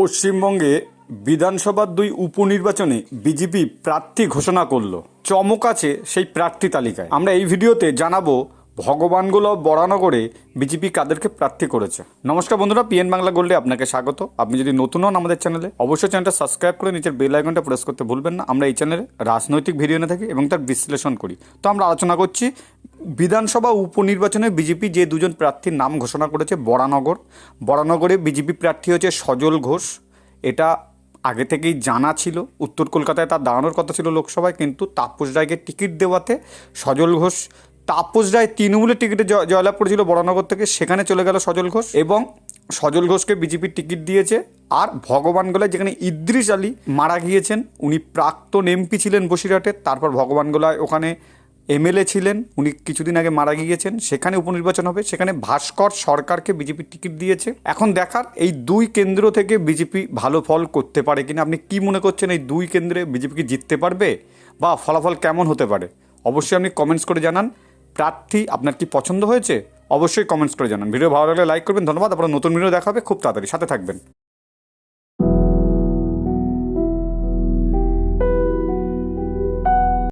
পশ্চিমবঙ্গে বিধানসভার দুই উপনির্বাচনে বিজেপি প্রার্থী ঘোষণা করল। চমক আছে সেই প্রার্থী তালিকায়। আমরা এই ভিডিওতে জানাব ভগবানগুলো বরানগরে বিজেপি কাদেরকে প্রার্থী করেছে। নমস্কার বন্ধুরা, পিএন বাংলা গোল্ডে আপনাকে স্বাগত। আপনি যদি নতুন হন আমাদের চ্যানেলে, অবশ্যই চ্যানেলটা সাবস্ক্রাইব করে নিচের বেল আইকনটা প্রেস করতে ভুলবেন না। আমরা এই চ্যানেলে রাজনৈতিক ভিডিও নিয়ে থাকি এবং তার বিশ্লেষণ করি। তো আমরা আলোচনা করছি বিধানসভা উপনির্বাচনে বিজেপি যে দুজন প্রার্থীর নাম ঘোষণা করেছে, বরানগর। বরানগরে বিজেপি প্রার্থী হচ্ছে সজল ঘোষ। এটা আগে থেকেই জানা ছিল। উত্তর কলকাতায় তার দাঁড়ানোর কথা ছিল লোকসভায়, কিন্তু তাপস রায়কে টিকিট দেওয়াতে সজল ঘোষ, তাপস রায় তৃণমূলের টিকিটে জয়- জয়লাভ করেছিল বরানগর থেকে, সেখানে চলে গেল সজল ঘোষ এবং সজল ঘোষকে বিজেপির টিকিট দিয়েছে। আর ভগবান গোলায় যেখানে ইদ্রিস আলী মারা গিয়েছেন, উনি প্রাক্তন এমপি ছিলেন বসিরহাটের তারপর ভগবান গোলায় ওখানে এমএলএ ছিলেন, উনি কিছুদিন আগে মারা গিয়েছেন, সেখানে উপনির্বাচন হবে, সেখানে ভাস্কর সরকারকে বিজেপি টিকিট দিয়েছে। এখন দেখার এই দুই কেন্দ্র থেকে বিজেপি ভালো ফল করতে পারে কিনা, আপনি কি মনে করছেন এই দুই কেন্দ্রে বিজেপি কি জিততে পারবে? বা ফলাফল কেমন হতে পারে? অবশ্যই আপনি কমেন্টস করে জানান। প্রার্থী, আপনার কি পছন্দ হয়েছে? অবশ্যই কমেন্টস করে জানান। ভিডিও ভালো লাগলে লাইক করবেন। ধন্যবাদ। আপনার নতুন ভিডিও দেখাবে। খুব তাড়াতাড়ি সাথে থাকবেন।